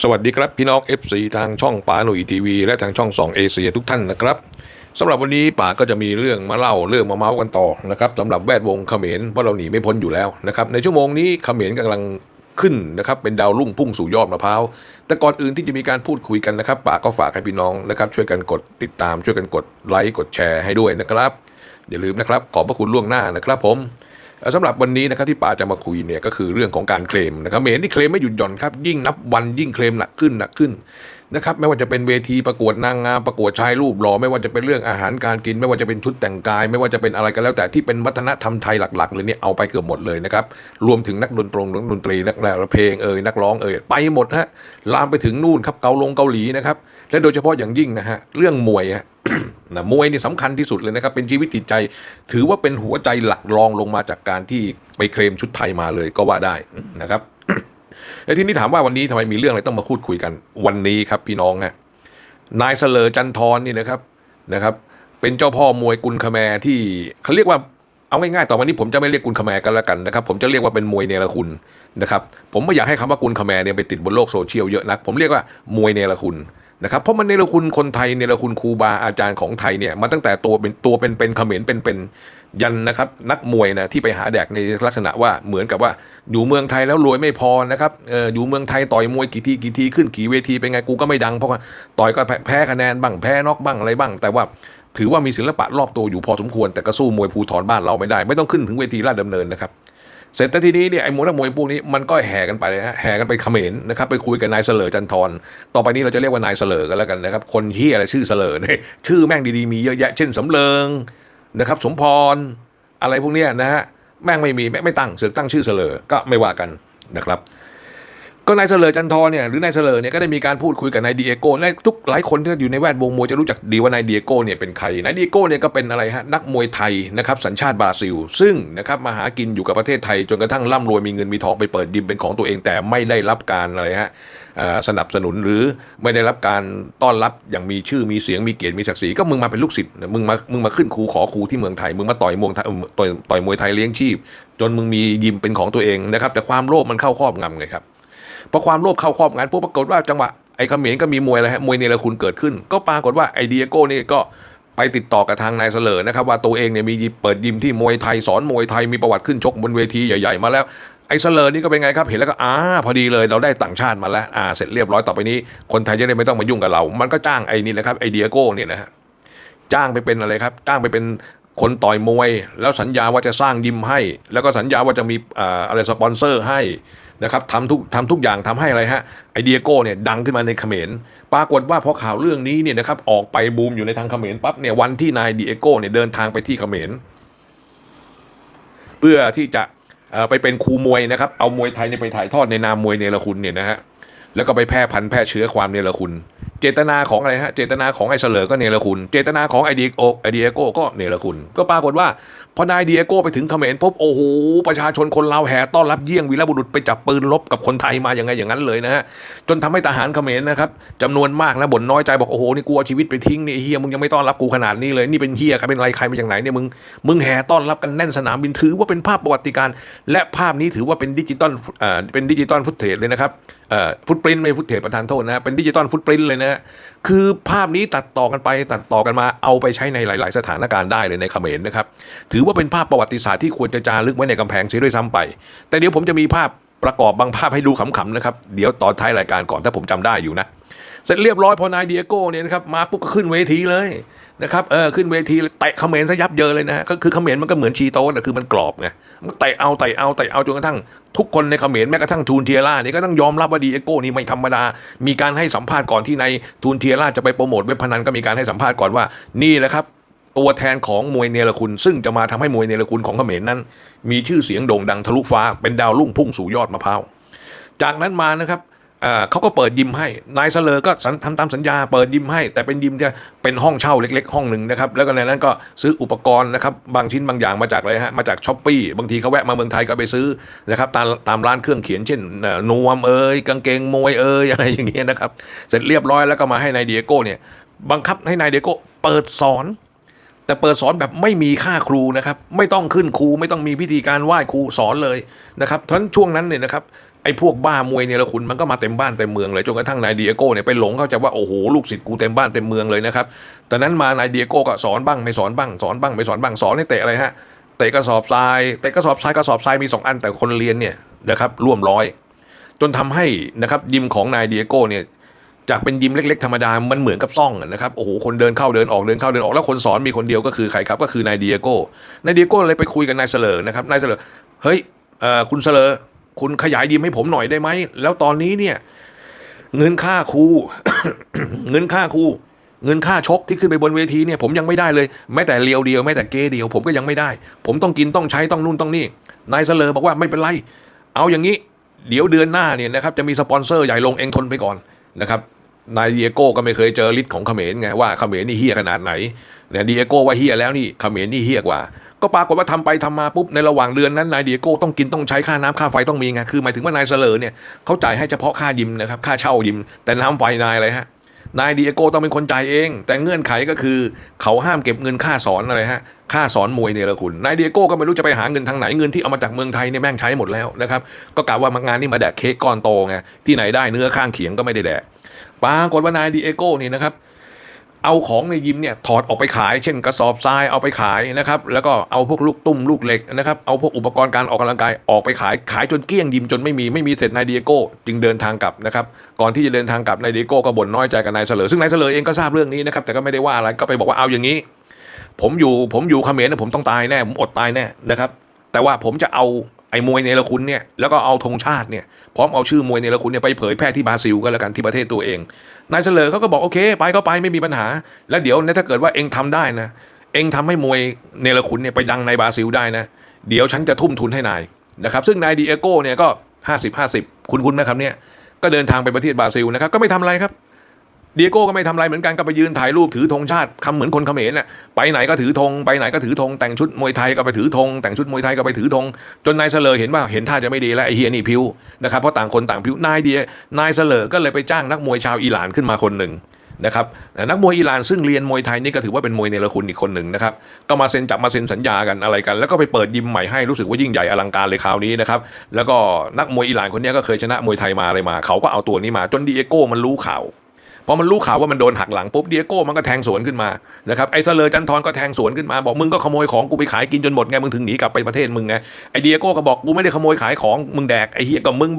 สวัสดีครับพี่น้อง FC ทางช่องป๋าหนุ่ยทีวีและทางช่อง2เอเชียทุกท่านนะครับสำหรับวันนี้ป๋าก็จะมีเรื่องมาเล่าเรื่องมาเมาส์กันต่อนะครับสำหรับแวดวงเขมรเพราะเราหนีไม่พ้นอยู่แล้วนะครับในชั่วโมงนี้เขมรกำลังขึ้นนะครับเป็นดาวรุ่งพุ่งสู่ยอดมะพร้าวแต่ก่อนอื่นที่จะมีการพูดคุยกันนะครับป๋าก็ฝากให้พี่น้องนะครับช่วยกันกดติดตามช่วยกันกดไลค์กดแชร์ให้ด้วยนะครับอย่าลืมนะครับขอบพระคุณล่วงหน้านะครับผม สำหรับวันนี้นะครับที่ป่าจะมาคุยเนี่ยก็คือเรื่องของการเคลมนะครับเมรที่เคลมไม่หยุดหย่อนครับยิ่งนับวันยิ่งเคลมหนักขึ้นหนักขึ้นนะครับไม่ว่าจะเป็นเวทีประกวดนางงามประกวดชายรูปหล่อไม่ว่าจะเป็นเรื่องอาหารการกิน ไม่ว่าจะเป็นชุดแต่งกาย ไม่ว่าจะเป็นอะไรก็แล้ว แต่ที่เป็นวัฒนธรรมไทยหลักๆเลยเนี่ยเอาไปเกือบหมดเลยนะครับรวมถึงนักดนตรงนักดนตรีนักเพลงเอ่ยนักร้องเอ่ยไปหมดฮะลามไปถึงนู่นครับเกาลงเกาหลีนะครับและโดยเฉพาะอย่างยิ่งนะฮะเรื่องมวยฮะ นะมวยนี่สำคัญที่สุดเลยนะครับเป็นชีวิตจิตใจ ถือว่าเป็นหัวใจหลักรองลงมาจากการที่ไปเคลมชุดไทยมาเลยก็ว่าได้นะครับไอ้ที่นี่ถามว่าวันนี้ทำไมมีเรื่องอะไรต้องมาพูดคุยกันวันนี้ครับพี่น้องฮะนายเสลอจันทรนี่นะครับนะครับ เป็นเจ้าพ่อมวยกุลคแมร์ที่เขาเรียกว่าเอาง่ายๆต่อวันนี้ผมจะไม่เรียกกุลคแมร์กันแล้วกันนะครับผมจะเรียกว่าเป็นมวยเนรคุณนะครับผมไม่อยากให้คำว่ากุลคแมร์เนี่ยไปติดบนโลกโซเชียลเยอะนัก ผมเรียกว่ามวยเนรคุณ นะครับเพราะมันเนรคุณคนไทยเนรคุณครูบาอาจารย์ของไทยเนี่ยมาตั้งแต่ตัวเป็นตัวเป็นเป็นเขมรเป็นเป็นยันนะครับนักมวยนะที่ไปหาแดกในลักษณะว่าเหมือนกับว่าอยู่เมืองไทยแล้วรวยไม่พอนะครับเอออยู่เมืองไทยต่อยมวยกี่ทีกี่ทีขึ้นกี่เวทีเป็นไงกูก็ไม่ดังเพราะว่าต่อยก็แพ้คะแนนบ้างแพ้นอกบ้างอะไรบ้าง แต่ว่าถือว่ามีศิลปะรอบตัวอยู่พอสมควรแต่ก็สู้มวยภูธรบ้านเราไม่ได้ ไม่ต้องขึ้นถึงเวทีลาดดำเนินนะครับ เสร็จแต่ทีนี้เนี่ยไอ้มวยนักมวยพวกนี้มันก็แห่กันไปเลยฮะแห่กันไปเขมรนะครับไปคุยกับนายเสลอจันทรต่อไปนี้เราจะเรียกว่านายเสลอกันแล้วกันนะครับคนที่อะไรชื่อเสลอเนี่ยชื่อแม่งดีๆมีเยอะแยะเช่นสำเริงนะครับ สมพรอะไรพวกเนี้ยนะฮะแม่งไม่มีแม่งไม่ตั้งเสือกตั้งชื่อเสลอก็ไม่ว่ากันนะครับ ก็นายเสลอจันทร์เนี่ยหรือนายเสลอเนี่ยก็ได้มีการพูดคุยกับนายดีเอโก้และทุกหลายคนที่อยู่ในแวดวงมวยจะรู้จักดีว่านายดีเอโก้เนี่ยเป็นใครนายดีเอโก้เนี่ยก็เป็นอะไรฮะนักมวยไทยนะครับสัญชาติบราซิล ซึ่งนะครับมาหากินอยู่กับประเทศไทย จนกระทั่งร่ำรวยมีเงินมีทองไปเปิดยิมเป็นของตัวเองแต่ไม่ได้รับการอะไรฮะสนับสนุนหรือไม่ได้รับการต้อนรับอย่างมีชื่อมีเสียงมีเกียรติมีศักดิ์ศรีก็มึงมาเป็นลูกศิษย์มึงมามึงมาขึ้นครูขอครูที่เมืองไทยมึงมาต่อยมวยไทยเอ่อต่อยต่อยมวยไทยเลี้ยงชีพ จนมึงมียิมเป็นของตัวเองนะครับแต่ความโลภมันเข้าครอบงำไงครับ พอความโลภเข้าครอบงานปุ๊บปรากฏว่าจังหวะไอ้เขมรก็มีมวยอะไรฮะมวยเนรคุณเกิดขึ้น ก็ปรากฏว่าไอ้เดียโก้นี่ก็ไปติดต่อกับทางนายเสลอนะครับว่าตัวเองเนี่ยมีเปิดยิมที่มวยไทยสอนมวยไทยมีประวัติขึ้นชกบนเวทีใหญ่ๆมาแล้วไอ้เสลอนี่ก็เป็นไงครับเห็นแล้วก็อ่าพอดีเลยเราได้ต่างชาติมาแล้วอ่าเสร็จเรียบร้อยต่อไปนี้ คนไทยจะได้ไม่ต้องมายุ่งกับเรา มันก็จ้างไอ้นี่นะครับไอ้เดียโก้เนี่ยนะฮะจ้างไปเป็นอะไรครับ จ้างไปเป็นคนต่อยมวย แล้วสัญญาว่าจะสร้างยิมให้ แล้วก็สัญญาว่าจะมีอ่าอะไรสปอนเซอร์ให้ นะครับทำทุกทำทุกอย่างทำให้อะไรฮะไอเดียโก้เนี่ยดังขึ้นมาในเขมร ปรากฏว่าพอข่าวเรื่องนี้เนี่ยนะครับออกไปบูมอยู่ในทางเขมรปั๊บเนี่ยวันที่นายเดียโก้เนี่ยเดินทางไปที่เขมร เพื่อที่จะไปเป็นครูมวยนะครับเอามวยไทยเนี่ยไปถ่ายทอดในนามมวยเนรคุณเนี่ยนะฮะแล้วก็ไปแพร่พันธุ์แพร่เชื้อความเนรคุณ เจตนาของอะไรฮะเจตนาของไอ้เสลอก็เนรคุณ เจตนาของไอเดียโอไอเดียโก้ก็เนรคุณ ก็ปรากฏว่าพอนายเดียโก้ไปถึงเขมรพบโอ้โหประชาชนคนลาวแห่ต้อนรับเยี่ยงวีรบุรุษไปจับปืนลบกับคนไทยมาอย่างไงอย่างนั้นเลยนะฮะจนทำให้ทหารเขมรนะครับจำนวนมากนะบ่นน้อยใจบอกโอ้โหนี่กูเอาชีวิตไปทิ้งนี่เฮียมึงยังไม่ต้อนรับกูขนาดนี้เลยนี่เป็นเฮียใครเป็นอะไรใครมาจากไหนเนี่ยมึงมึงแห่ต้อนรับกันแน่นสนามบินถือว่าเป็นภาพประวัติการ และภาพนี้ถือว่าเป็นดิจิตอลเอ่อเป็นดิจิตอลฟุตเทจเลยนะครับเอ่อฟุตปรินไม่ฟุตเทจประธานโทษนะฮะเป็นดิจิตอลฟุตปรินเลยนะ คือภาพนี้ตัดต่อกันไปตัดต่อกันมาเอาไปใช้ในหลาย ๆ สถานการณ์ได้เลยในเขมรนะครับ ถือว่าเป็นภาพประวัติศาสตร์ที่ควรจะจารึกไว้ในกำแพงเสียด้วยซ้ำไป แต่เดี๋ยวผมจะมีภาพประกอบบางภาพให้ดูขำๆนะครับ เดี๋ยวตอนท้ายรายการก่อนถ้าผมจำได้อยู่นะ เสร็จเรียบร้อยพอนายเดียโก้เนี่ยนะครับมาปุ๊บก็ขึ้นเวทีเลยนะครับเออขึ้นเวทีเตะเขมรซะยับเยินเลยนะฮะก็คือเขมรมันก็เหมือนชีโต้แต่คือมันกรอบไงมันเตะเอาเตะเอาเตะเอาจนกระทั่งทุกคนในเขมรแม้กระทั่งทูนเทียร่านี่ก็ต้องยอมรับว่าดีเอโก้นี่ไม่ธรรมดา มีการให้สัมภาษณ์ก่อนที่ในทูนเทียร่าจะไปโปรโมทเว็บพนันก็มีการให้สัมภาษณ์ก่อนว่านี่แหละครับตัวแทนของมวยเนรคุณ ซึ่งจะมาทำให้มวยเนรคุณของเขมรนั้น มีชื่อเสียงโด่งดังทะลุฟ้าเป็นดาวรุ่งพุ่งสู่ยอดมะพร้าวจากนั้นมานะครับ เขาก็เปิดยิมให้ นายเสลอก็ทำตามสัญญาเปิดยิมให้ แต่เป็นยิมที่เป็นห้องเช่าเล็ก ๆ ห้องหนึ่งนะครับ แล้วก็ในนั้นก็ซื้ออุปกรณ์นะครับบางชิ้นบางอย่างมาจากอะไรฮะมาจากช้อปปี้บางทีเขาแวะมาเมืองไทยก็ไปซื้อนะครับตามตามร้านเครื่องเขียนเช่นนวมเอ่ยกางเกงมวยเอ่ยอะไรอย่างเงี้ยนะครับ เสร็จเรียบร้อยแล้วก็มาให้นายเดียโก้เนี่ยบังคับให้นายเดียโก้เปิดสอนแต่เปิดสอนแบบไม่มีค่าครูนะครับ ไม่ต้องขึ้นครูไม่ต้องมีพิธีการไหว้ครูสอนเลยนะครับเพราะฉะนั้นช่วงนั้นเนี่ยนะครับ ไอ้พวกบ้ามวยเนี่ยละคุณมันก็มาเต็มบ้านเต็มเมืองเลยจนกระทั่งนายเดียโก้เนี่ยไปหลงเข้าใจว่าโอ้โหลูกศิษย์กูเต็มบ้านเต็มเมืองเลยนะครับแตอนนั้นมานายเดียโก้ก็สอนบ้างไม่สอนบ้างสอนบ้างไม่สอนบ้างสอนให้เตะอะไรฮะเตะกระสอบทรายเตะกระสอบทรายกระสอบทรายมีสองอันแต่คนเรียนเนี่ยนะครับร่วมร้อย จนทำให้นะครับยิมของนายเดียโก้เนี่ยจากเป็นยิมเล็ก ๆ ธรรมดา มันเหมือนกับซ่องนะครับ โอ้โห คนเดินเข้าเดินออกเดินเข้าเดินออก แล้วคนสอนมีคนเดียวก็คือใครครับ ก็คือนายเดียโก้ นายเดียโก้เลยไปคุยกับนายเสลอนะครับ นายเสลอเฮ้ยคุณเสลอ คุณขยายยิมให้ผมหน่อยได้ไหม แล้วตอนนี้เนี่ย เงินค่าครูเงินค่าครูเงินค่าชกที่ขึ้นไปบนเวทีเนี่ยผมยังไม่ได้เลยแม้แต่เลียวเดียวแม้แต่เกเดียว ผมก็ยังไม่ได้ ผมต้องกินต้องใช้ต้องนู่นต้องนี่นายเสลอบอกว่าไม่เป็นไร เอาอย่างนี้ เดี๋ยวเดือนหน้าเนี่ยนะครับจะมีสปอนเซอร์ใหญ่ลงเองทนไปก่อนนะครับนายเดียโก้ก็ไม่เคยเจอฤทธิ์ของเขมรไงว่าเขมรนี่เฮี้ยขนาดไหนเนี่ยเดียโก้ว่าเฮี้ยแล้วนี่เขมรนี่เฮี้ยกว่า ก็ปรากฏว่าทำไปทำมาปุ๊บในระหว่างเดือนนั้นนายเดียโก้ต้องกินต้องใช้ค่าน้ำค่าไฟต้องมีไงคือหมายถึงว่านายเสลอเนี่ยเขาจ่ายให้เฉพาะค่ายิมนะครับค่าเช่ายิม แต่น้ำไฟนายอะไรฮะนายเดียโก้ต้องเป็นคนจ่ายเอง แต่เงื่อนไขก็คือ เขาห้ามเก็บเงินค่าสอนอะไรฮะค่าสอนมวยเนี่ยละคุณนายเดียโก้ก็ไม่รู้จะไปหาเงินทางไหนเงินที่เอามาจากเมืองไทยเนี่ยแม่งใช้หมดแล้วนะครับก็กะว่ามางานนี่มาแดกเค้กก้อนโตไงที่ไหนได้เนื้อข้างเขียงก็ไม่ได้แดกปรากฏว่านายเดียโก้นี่นะครับ เอาของในยิมเนี่ยถอดออกไปขาย เช่นกระสอบทรายเอาไปขายนะครับแล้วก็เอาพวกลูกตุ้มลูกเหล็กนะครับเอาพวกอุปกรณ์การออกกำลังกายออกไปขายขายจนเกลี้ยงยิมจนไม่มีไม่มีเสร็จนายเดียโก้จึงเดินทางกลับนะครับก่อนที่จะเดินทางกลับนายเดียโก้ก็บ่นน้อยใจกับนายเสลอซึ่งนายเสลอเองก็ทราบเรื่องนี้นะครับแต่ก็ไม่ได้ว่าอะไรก็ไปบอกว่าเอาอย่างนี้ ผมอยู่ผมอยู่เขมรนะผมต้องตายแน่ผมอดตายแน่นะครับแต่ว่าผมจะเอา ไอ้มวยเนรคุณเนี่ยแล้วก็เอาธงชาติเนี่ยพร้อมเอาชื่อมวยเนรคุณเนี่ยไปเผยแพร่ที่บราซิลก็แล้วกันที่ประเทศตัวเองนายเสลอเขาก็บอกโอเค ไปก็ไปไม่มีปัญหา แล้วเดี๋ยวนะถ้าเกิดว่าเองทำได้นะ เองทำให้มวยเนรคุณเนี่ยไปดังในบราซิลได้นะ เดี๋ยวฉันจะทุ่มทุนให้นายนะครับซึ่งนายดีเอโก้เนี่ยก็ 50 50 คุณคุณไหมครับเนี่ยก็เดินทางไปประเทศบราซิลนะครับก็ไม่ทำอะไรครับ เดียโก้ก็ไม่ทำอะไรเหมือนกันก็ไปยืนถ่ายรูปถือธงชาติคำเหมือนคนเขมรน่ะไปไหนก็ถือธงไปไหนก็ถือธงแต่งชุดมวยไทยก็ไปถือธงแต่งชุดมวยไทยก็ไปถือธงจนนายเสลอเห็นว่าเห็นท่าจะไม่ดีแล้วไอ้เฮียนี่พิวนะครับเพราะต่างคนต่างพิวนายเดียนายเสลอก็เลยไปจ้างนักมวยชาวอิหร่านขึ้นมาคนหนึ่งนะครับนักมวยอิหร่านซึ่งเรียนมวยไทยนี่ก็ถือว่าเป็นมวยเนรคุณอีกคนหนึ่งนะครับก็มาเซ็นจับมาเซ็นสัญญากันอะไรกัน แล้วก็ไปเปิดยิมใหม่ให้รู้สึกว่ายิ่งใหญ่อลังการเลยคราวนี้นะครับแล้วก็นักมวยอิหร่านคนนี้ก็เคยชนะมวยไทยมาอะไรมา เขาก็เอาตัวนี้มาจนดีเอโก้มันรู้ข่าว พอมันรู้ข่าวว่ามันโดนหักหลังปุ๊บเดียโก้มันก็แทงสวนขึ้นมานะครับไอ้เสลอจันทรก็แทงสวนขึ้นมาบอกมึงก็ขโมยของกูไปขายกินจนหมดไงมึงถึงหนีกลับไปประเทศมึงไงไอ้เดียโก้ก็บอกกูไม่ได้ขโมยขายของมึงแดกไอ้เฮียก็มึง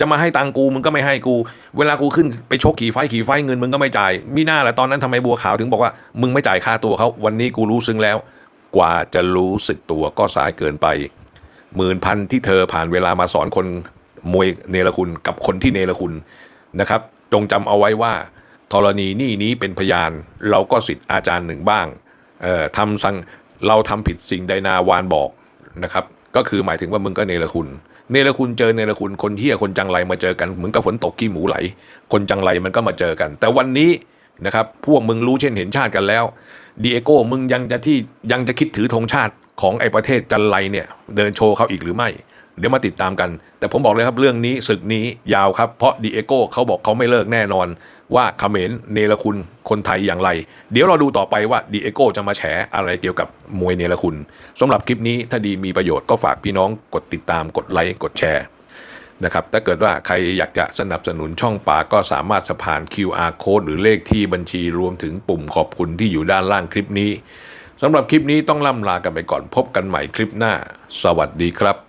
จะมาให้ตังกูมึงก็ไม่ให้กู เวลากูขึ้นไปชกขี่ไฟขี่ไฟเงินมึงก็ไม่จ่ายมีหน้าแหละตอนนั้นทำไมบัวขาวถึงบอกว่ามึงไม่จ่ายค่าตัวเขาวันนี้กูรู้ซึ้งแล้ว กว่าจะรู้สึกตัวก็สายเกินไปหมื่นพันที่เธอผ่านเวลามาสอนคนมวยเนรคุณกับคนที่เนรคุณนะครับ จงจำเอาไว้ว่า ธรณีนี่นี้เป็นพยาน เราก็สิทธิ์อาจารย์หนึ่งบ้างเอ่อทำสั่งเราทำผิดสิ่งใดนาวานบอกนะครับ ก็คือหมายถึงว่ามึงก็เนรคุณเนรคุณเจอเนรคุณคนเฮี้ยคนจังไรมาเจอกันเหมือนกับฝนตกขี้หมูไหล คนจังไรมันก็มาเจอกัน แต่วันนี้นะครับพวกมึงรู้เช่นเห็นชาติกันแล้วดีเอโก้มึงยังจะที่ยังจะคิดถือธงชาติของไอ้ประเทศจันไรเนี่ย เดินโชว์เขาอีกหรือไม่ เดี๋ยวมาติดตามกัน แต่ผมบอกเลยครับเรื่องนี้ศึกนี้ยาวครับ เพราะดีเอโก้เขาบอกเขาไม่เลิกแน่นอน ว่าเขมรเนรคุณคนไทยอย่างไร เดี๋ยวเราดูต่อไปว่าดีเอโก้จะมาแฉอะไรเกี่ยวกับมวยเนรคุณสำหรับคลิปนี้ถ้าดีมีประโยชน์ก็ฝากพี่น้องกดติดตามกดไลค์กดแชร์นะครับถ้าเกิดว่าใครอยากจะสนับสนุนช่องป่าก็สามารถสะพาน QR code หรือเลขที่บัญชีรวมถึงปุ่มขอบคุณที่อยู่ด้านล่างคลิปนี้สำหรับคลิปนี้ต้องล่ำลากันไปก่อนพบกันใหม่คลิปหน้า สวัสดีครับ